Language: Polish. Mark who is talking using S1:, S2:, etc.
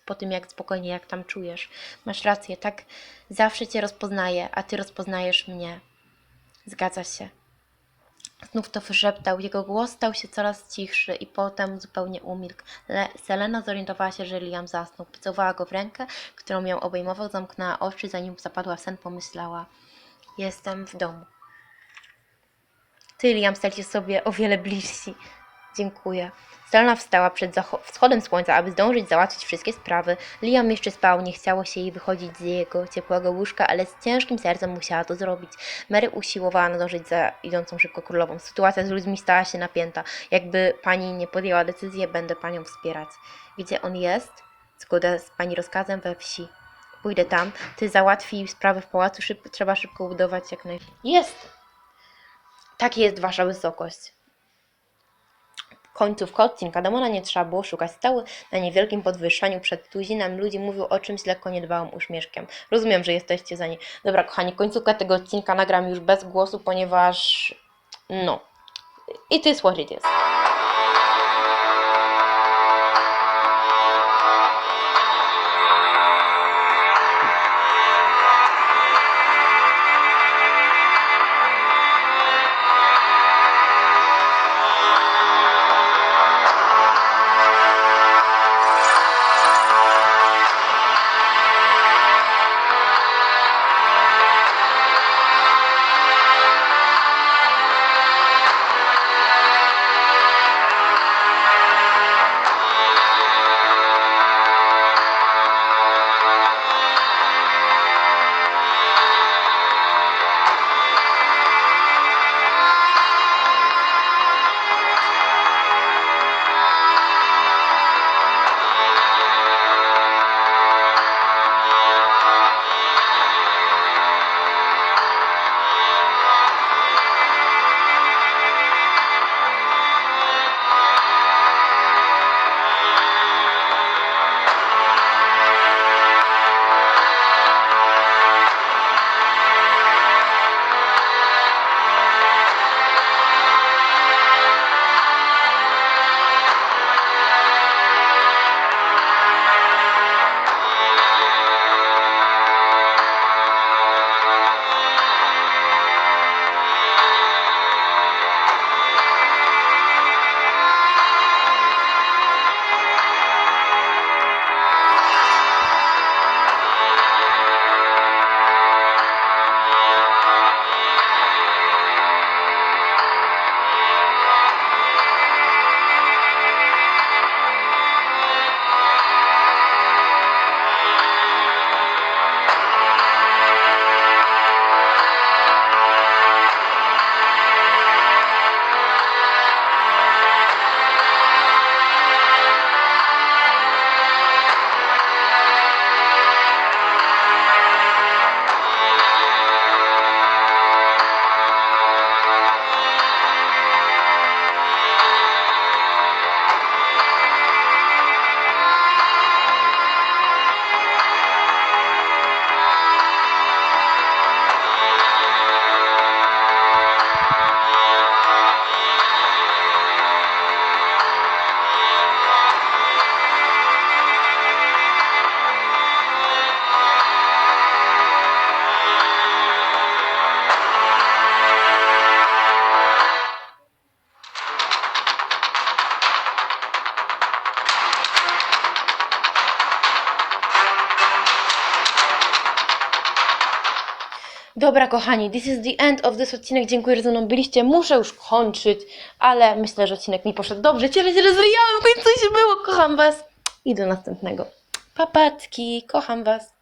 S1: po tym jak spokojnie, jak tam czujesz. Masz rację, tak zawsze cię rozpoznaję, a ty rozpoznajesz mnie. Zgadza się. Znów to wyszeptał, jego głos stał się coraz cichszy i potem zupełnie umilkł. Le- Selena zorientowała się, że Liam zasnął. Pocałowała go w rękę, którą ją obejmował, zamknęła oczy, zanim zapadła w sen, pomyślała. Jestem w domu. Ty, Liam, staliście sobie o wiele bliżsi. Dziękuję. Selena wstała przed wschodem słońca, aby zdążyć załatwić wszystkie sprawy. Liam jeszcze spał, nie chciało się jej wychodzić z jego ciepłego łóżka, ale z ciężkim sercem musiała to zrobić. Mary usiłowała nadążyć za idącą szybko królową. Sytuacja z ludźmi stała się napięta. Jakby pani nie podjęła decyzji, będę panią wspierać. Gdzie on jest? Zgoda z pani rozkazem we wsi. Pójdę tam. Ty załatwij sprawę w pałacu. Szyb- trzeba szybko budować jak naj... Jest! Tak jest wasza wysokość. Końcówka odcinka. Damona nie trzeba było szukać. Stały na niewielkim podwyższeniu przed tuzinem ludzi. Mówił o czymś lekko niedbałym uśmieszkiem. Rozumiem, że jesteście za nie. Dobra, kochani, końcówkę tego odcinka nagram już bez głosu, ponieważ... No. It is what it is. Dobra, kochani, this is the end of this odcinek. Dziękuję, że ze mną byliście. Muszę już kończyć, ale myślę, że odcinek mi poszedł dobrze. Ciele się rozwijałem, w końcu się było. Kocham Was i do następnego. Papatki, kocham Was.